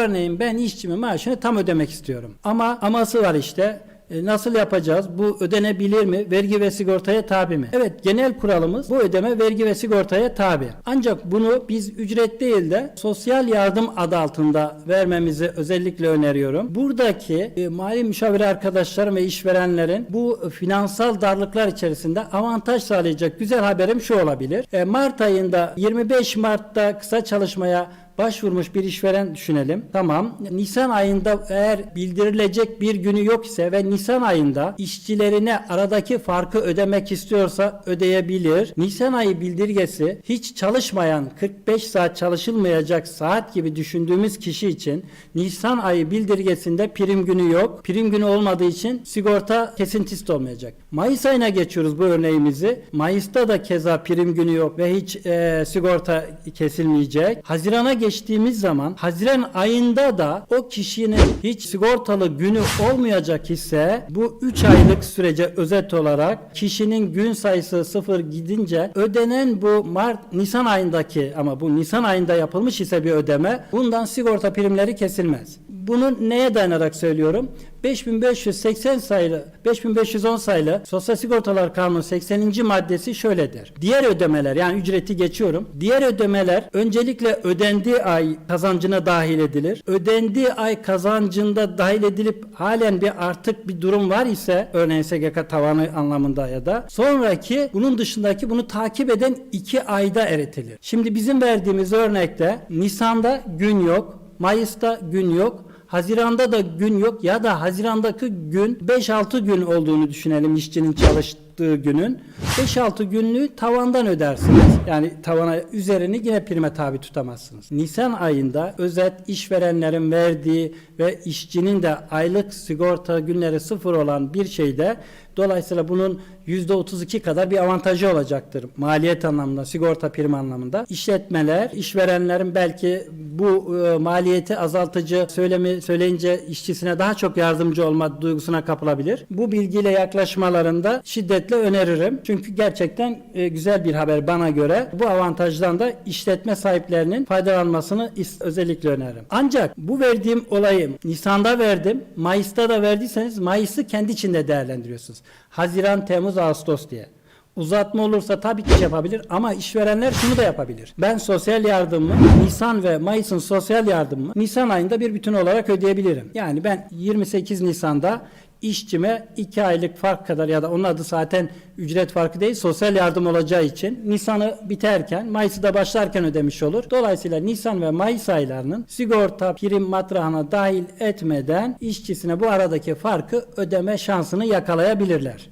Örneğin ben işçimin maaşını tam ödemek istiyorum. Ama aması var işte. E, Nasıl yapacağız? Bu ödenebilir mi? Vergi ve sigortaya tabi mi? Evet genel kuralımız bu ödeme vergi ve sigortaya tabi. Ancak bunu biz ücret değil de sosyal yardım adı altında vermemizi özellikle öneriyorum. Buradaki e, mali müşavir arkadaşlarım ve işverenlerin bu finansal darlıklar içerisinde avantaj sağlayacak güzel haberim şu olabilir. E, Mart ayında 25 Mart'ta kısa çalışmaya başvurmuş bir işveren düşünelim. Tamam. Nisan ayında eğer bildirilecek bir günü yok ise ve Nisan ayında işçilerine aradaki farkı ödemek istiyorsa ödeyebilir. Nisan ayı bildirgesi hiç çalışmayan 45 saat çalışılmayacak saat gibi düşündüğümüz kişi için Nisan ayı bildirgesinde prim günü yok. Prim günü olmadığı için sigorta kesintisi olmayacak. Mayıs ayına geçiyoruz bu örneğimizi. Mayıs'ta da keza prim günü yok ve hiç e, sigorta kesilmeyecek. Hazirana geçtiğimiz zaman Haziran ayında da o kişinin hiç sigortalı günü olmayacak ise bu 3 aylık sürece özet olarak kişinin gün sayısı sıfır gidince ödenen bu Mart Nisan ayındaki ama bu Nisan ayında yapılmış ise bir ödeme bundan sigorta primleri kesilmez. Bunu neye dayanarak söylüyorum? 5580 sayılı 5510 sayılı Sosyal Sigortalar Kanunu 80. maddesi şöyledir. Diğer ödemeler yani ücreti geçiyorum. Diğer ödemeler öncelikle ödendiği ay kazancına dahil edilir. Ödendiği ay kazancında dahil edilip halen bir artık bir durum var ise örneğin SGK tavanı anlamında ya da sonraki bunun dışındaki bunu takip eden 2 ayda eritilir. Şimdi bizim verdiğimiz örnekte Nisan'da gün yok, Mayıs'ta gün yok, Haziranda da gün yok ya da Hazirandaki gün 5-6 gün olduğunu düşünelim işçinin çalıştığı günün. 5-6 günlüğü tavandan ödersiniz. Yani tavana üzerini yine prime tabi tutamazsınız. Nisan ayında özet işverenlerin verdiği ve işçinin de aylık sigorta günleri sıfır olan bir şeyde dolayısıyla bunun %32 kadar bir avantajı olacaktır. Maliyet anlamında, sigorta prim anlamında. İşletmeler, işverenlerin belki bu e, maliyeti azaltıcı söylemi söyleyince işçisine daha çok yardımcı olma duygusuna kapılabilir. Bu bilgiyle yaklaşmalarında şiddetle öneririm. Çünkü gerçekten e, güzel bir haber bana göre. Bu avantajdan da işletme sahiplerinin faydalanmasını özellikle öneririm. Ancak bu verdiğim olayı Nisan'da verdim, Mayıs'ta da verdiyseniz Mayıs'ı kendi içinde değerlendiriyorsunuz. Haziran, Temmuz, Ağustos diye. Uzatma olursa tabii ki yapabilir ama işverenler şunu da yapabilir. Ben sosyal yardımımı Nisan ve Mayıs'ın sosyal yardımımı Nisan ayında bir bütün olarak ödeyebilirim. Yani ben 28 Nisan'da işçime 2 aylık fark kadar ya da onun adı zaten ücret farkı değil sosyal yardım olacağı için Nisan'ı biterken Mayıs'ı da başlarken ödemiş olur. Dolayısıyla Nisan ve Mayıs aylarının sigorta prim matrahına dahil etmeden işçisine bu aradaki farkı ödeme şansını yakalayabilirler.